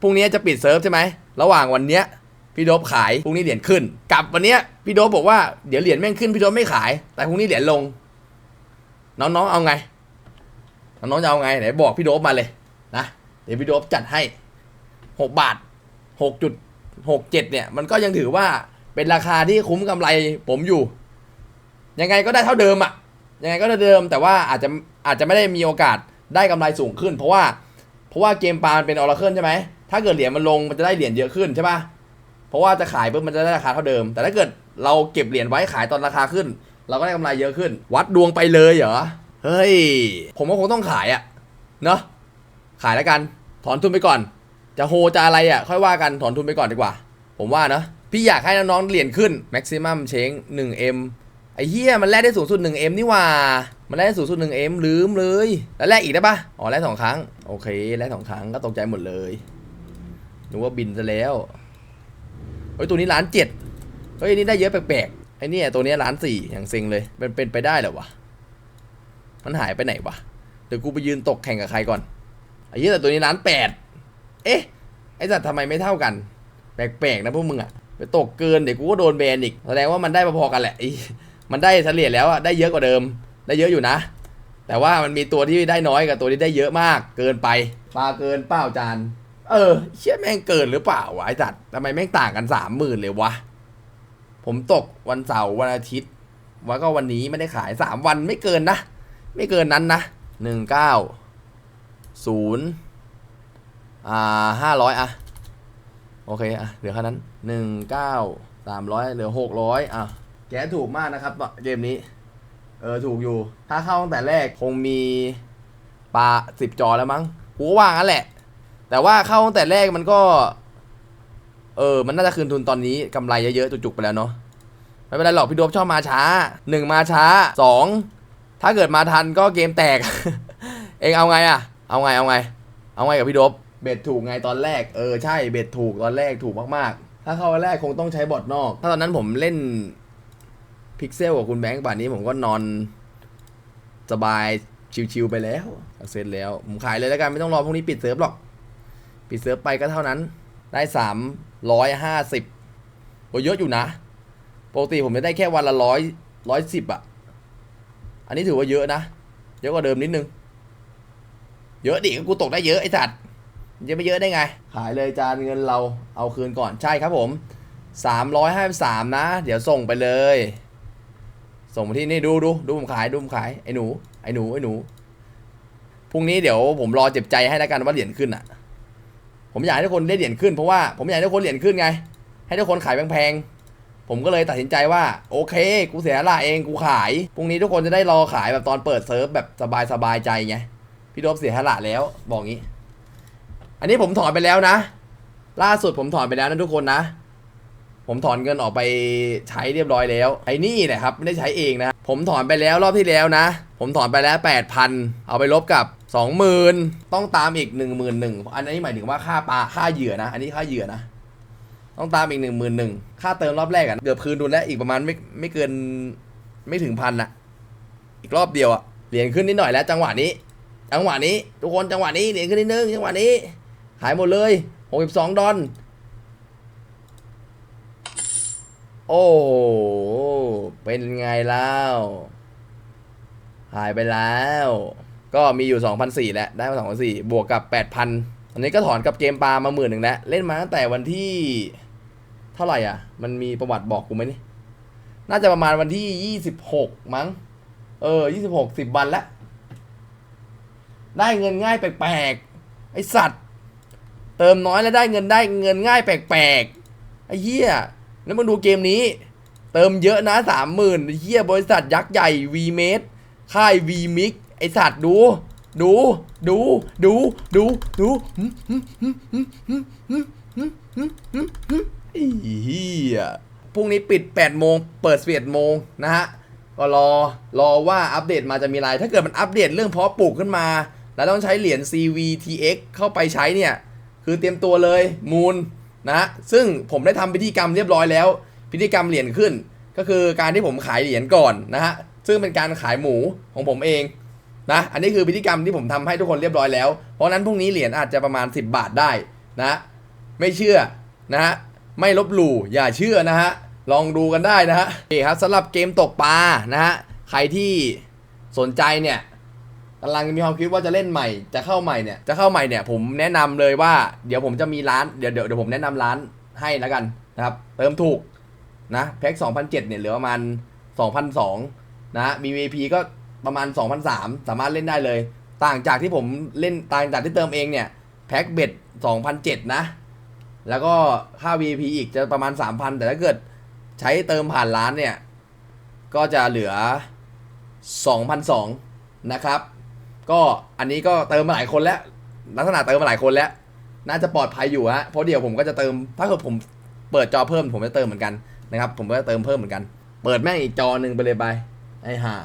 พรุ่งนี้จะปิดเซิร์ฟใช่ไหม ระหว่างวันเนี้ยพี่โดบขายพรุ่งนี้เหรียญขึ้น กลับวันเนี้ยพี่โดบบอกว่าเดี๋ยวเหรียญแม่งขึ้นพี่โดบไม่ขาย แต่พรุ่งนี้เหรียญลง น้องๆเอาไง น้องๆจะเอาไงไหนบอกพี่โดบมาเลยนะเดี๋ยวพี่โดบจัดให้หกบาทหกจุดหกเจ็ดเนี่ย มันก็ยังถือว่าเป็นราคาที่คุ้มกำไรผมอยู่ ยังไงก็ได้เท่าเดิมอะยังไงก็ได้เดิม แต่ว่าอาจจะอาจจะไม่ได้มีโอกาสได้กำไรสูงขึ้น เพราะว่าเพราะว่าเกมปามันเป็นออร์เคิลใช่ไหม ถ้าเกิดเหรียญมันลงมันจะได้เหรียญเยอะขึ้นใช่ปะเพราะว่าจะขายปุ๊บมันจะได้ราคาเท่าเดิม แต่ถ้าเกิดเราเก็บเหรียญไว้ขายตอนราคาขึ้น เราก็ได้กำไรเยอะขึ้น วัดดวงไปเลยเหรอ เฮ้ย ผมว่าคงต้องขายอะเนาะ ขายแล้วกัน ถอนทุนไปก่อน จะโฮจะอะไรอะค่อยว่ากันถอนทุนไปก่อนดีกว่า ผมว่าเนาะพี่อยากให้น้องๆเหรียญขึ้น maximum change 1m ไอ้เหี้ยมันแลกได้สูงสุด 1m นี่ว่า มันแลกได้สูงสุด 1m ลืมเลย แล้วแลกอีกได้ปะอ๋อแลกสองครั้ง โอเคแลกสองครั้งก็ตกใจหมดเลย นึกว่าบินซะแล้วเฮ้ยตัวนี้ล้านเจ็ดเฮ้ยนี่ได้เยอะแปลกๆไอ้เนี่ยตัวนี้ล้านสี่อย่างเซ็งเลยเป็นเป็นไปได้เหรอวะมันหายไปไหนวะเดี๋ยวกูไปยืนตกแข่งกับใครก่อนไอ้เหี้ยแต่ตัวนี้ล้านแปดเอ๊ะไอ้สัตว์ทำไมไม่เท่ากัน แปลกๆนะพวกมึงอะไปตกเกินเดี๋ยวกูก็โดนแบนอีกแสดงว่ามันได้พอๆกันแหละมันได้เฉลี่ยแล้วอะได้เยอะกว่าเดิม ได้เยอะอยู่นะ แต่ว่ามันมีตัวที่ได้น้อยกับตัวที่ได้เยอะมาก เกินไปปลาเกินเปล่าจาน เออเชี่ยแม่งเกินหรือเปล่าวะไอ้สัตว์ทำไมแม่งต่างกันสามหมื่นเลยวะ ผมตกวันเสาร์วันอาทิตย์วันก็วันนี้ไม่ได้ขายสามวันไม่เกินนะ ไม่เกินนั้นนะหนึ่งเก้าศูนย์อ่าห้าร้อยอะโอเคอะเหลือแค่นั้นหนึ่งเก้าสามร้อยเหลือหกร้อยอะแกถูกมากนะครับเกมนี้ เออถูกอยู่ ถ้าเข้าตั้งแต่แรกคงมีปลาสิบจอแล้วมั้งกูว่างั้นแหละ แต่ว่าเข้าตั้งแต่แรกมันก็ เออ มันน่าจะคืนทุนตอนนี้กำไรเยอะๆจุกๆไปแล้วเนาะไม่เป็นไรหรอกพี่โดบชอบมาช้าหนึ่งมาช้าสองถ้าเกิดมาทันก็เกมแตก เองเอาไงอะเอาไงเอาไง เอาไงกับพี่โดบเบ็ดถูกไงตอนแรกเออใช่เบ็ดถูกตอนแรกถูกมากๆ ถ้าเข้าวันแรกคงต้องใช้บอทนอก ถ้าตอนนั้นผมเล่นพิกเซลกับคุณแบงค์ป่านนี้ผมก็นอนสบายชิวๆไปแล้วเสร็จแล้วผมขายเลยแล้วกันไม่ต้องรอพรุ่งนี้ปิดเซิร์ฟหรอก ปิดเซิร์ฟไปก็เท่านั้น ได้สามร้อยห้าสิบโอ้เยอะอยู่นะ ปกติผมจะได้แค่วันละร้อยร้อยสิบอะ อันนี้ถือว่าเยอะนะ เยอะกว่าเดิมนิดนึง เยอะดิกูตกได้เยอะไอ้สัตว์จะไม่เยอะได้ไง ขายเลยจานเงินเราเอาคืนก่อนใช่ครับผมสามร้อยห้าสามนะ เดี๋ยวส่งไปเลย ส่งมาที่นี่ดูดูดูผมขายดูผมขายไอ้หนูไอ้หนูไอ้หนูพรุ่งนี้เดี๋ยวผมรอเจ็บใจให้แล้วกันว่าเหรียญขึ้นอะ ผมอยากให้ทุกคนได้เหรียญขึ้นเพราะว่าผมอยากให้ทุกคนเหรียญขึ้นไง ให้ทุกคนขายแพงๆ ผมก็เลยตัดสินใจว่าโอเค กูเสียละเองกูขาย พรุ่งนี้ทุกคนจะได้รอขายแบบตอนเปิดเซิร์ฟแบบสบายๆใจไง พี่โดบเสียละแล้วบอกงี้ อันนี้ผมถอนไปแล้วนะ ล่าสุดผมถอนไปแล้วนะทุกคนนะ ผมถอนเงินออกไปใช้เรียบร้อยแล้ว ไอ้นี่แหละครับไม่ได้ใช้เองนะ ผมถอนไปแล้วรอบที่แล้วนะ ผมถอนไปแล้วแปดพันเอาไปลบกับสองหมื่นต้องตามอีกหนึ่งหมื่นหนึ่งอันนี้หมายถึงว่าค่าปลาค่าเหยื่อนะ อันนี้ค่าเหยื่อนะ ต้องตามอีกหนึ่งหมื่นหนึ่งค่าเติมรอบแรกอะเกือบคืนทุนแล้วอีกประมาณไม่ไม่เกินไม่ถึงพันอะอีกรอบเดียวอะเหรียญขึ้นนิดหน่อยแล้ว จังหวะนี้ จังหวะนี้ ทุกคนจังหวะนี้เหรียญขึ้นนิดนึงจังหวะนี้ หายหมดเลยหกสิบสองดอล โอ้ เป็นไงแล้วหายไปแล้ว ก็มีอยู่ 2,004แล้ว ได้มา2,004บวกกับ 8,000 อันนี้ก็ถอนกับเกมปลามาหมื่นหนึ่งแล้ว เล่นมาตั้งแต่วันที่ เท่าไหร่อะ มันมีประวัติบอกกูไหมนี่ น่าจะประมาณวันที่ 26 มั้ง เออ 26 10 วันแล้วได้เงินง่ายแปลกๆ ไอสัตว์ เติมน้อยแล้วได้เงินได้เงินง่ายแปลกๆ ไอ้เหี้ย แล้วมึงดูเกมนี้ เติมเยอะนะสามหมื่นเหี้ยบริษัทยักษ์ใหญ่ V m a d e ค่าย V Mix ไอสัตว์ดู ดู ดู ดู ดู ดูไอ้เหี้ยพรุ่งนี้ปิด8โมง เปิด11โมงนะฮะ ก็รอ รอว่าอัปเดตมาจะมีอะไร ถ้าเกิดมันอัปเดตเรื่องเพาะปลูกขึ้นมา แล้วต้องใช้เหรียญ CVTX เข้าไปใช้เนี่ย คือเตรียมตัวเลยมูล นะฮะซึ่งผมได้ทำพิธีกรรมเรียบร้อยแล้ว พิธีกรรมเหรียญขึ้น ก็คือการที่ผมขายเหรียญก่อนนะฮะซึ่งเป็นการขายหมูของผมเองนะอันนี้คือพิธีกรรมที่ผมทำให้ทุกคนเรียบร้อยแล้ว เพราะฉะนั้นพรุ่งนี้เหรียญอาจจะประมาณ 10 บาทได้นะไม่เชื่อนะฮะไม่ลบหลู่อย่าเชื่อนะฮะลองดูกันได้นะฮะนี่ครับสำหรับเกมตกปลานะฮะใครที่สนใจเนี่ย กำลังมีความคิดว่าจะเล่นใหม่ จะเข้าใหม่เนี่ย จะเข้าใหม่เนี่ยผมแนะนำเลยว่า เดี๋ยวผมจะมีร้าน เดี๋ยวเดี๋ยวเดี๋ยวผมแนะนำร้านให้แล้วกันนะครับ เติมถูกนะแพ็ค2,007เนี่ยเหลือประมาณ2,002นะมี V.P ก็ประมาณ2,003สามารถเล่นได้เลย ต่างจากที่ผมเล่นต่างจากที่เติมเองเนี่ยแพ็คเบ็ด2,007นะ แล้วก็ค่า V.P อีกจะประมาณ 3,000 แต่ถ้าเกิดใช้เติมผ่านร้านเนี่ย ก็จะเหลือ2,200นะครับ ก็อันนี้ก็เติมมาหลายคนแล้ว ลักษณะเติมมาหลายคนแล้ว น่าจะปลอดภัยอยู่ฮะเพราะเดี๋ยวผมก็จะเติมถ้าเกิดผมเปิดจอเพิ่มผมจะเติมเหมือนกันนะครับ ผมก็จะเติมเพิ่มเหมือนกัน เปิดแม่งอีกจอหนึ่งไปเลยไปไอ้ห่า